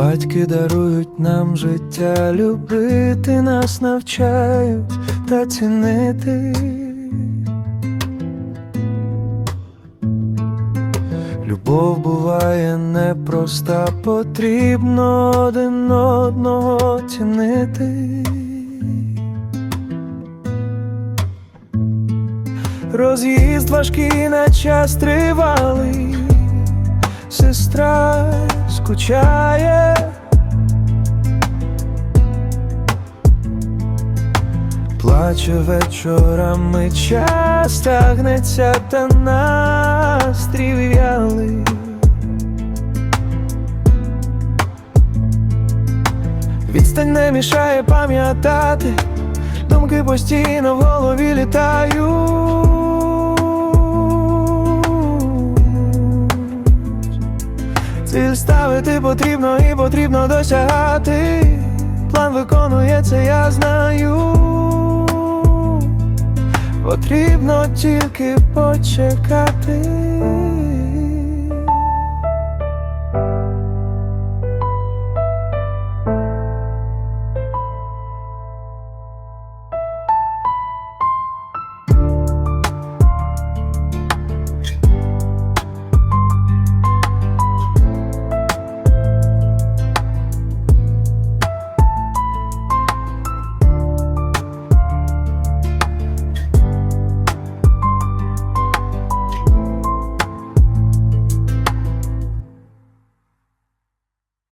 Батьки дарують нам життя, любити нас навчають та цінити. Любов буває непроста, потрібно один одного цінити. Роз'їзд важкий на час тривалий, сестра скучає. Плаче вечорами час тягнеться та настрій в'ялий. Відстань не мішає пам'ятати, думки постійно в голові літають. Ціль ставити потрібно і потрібно досягати. План виконується, я знаю. Потрібно тільки почекати.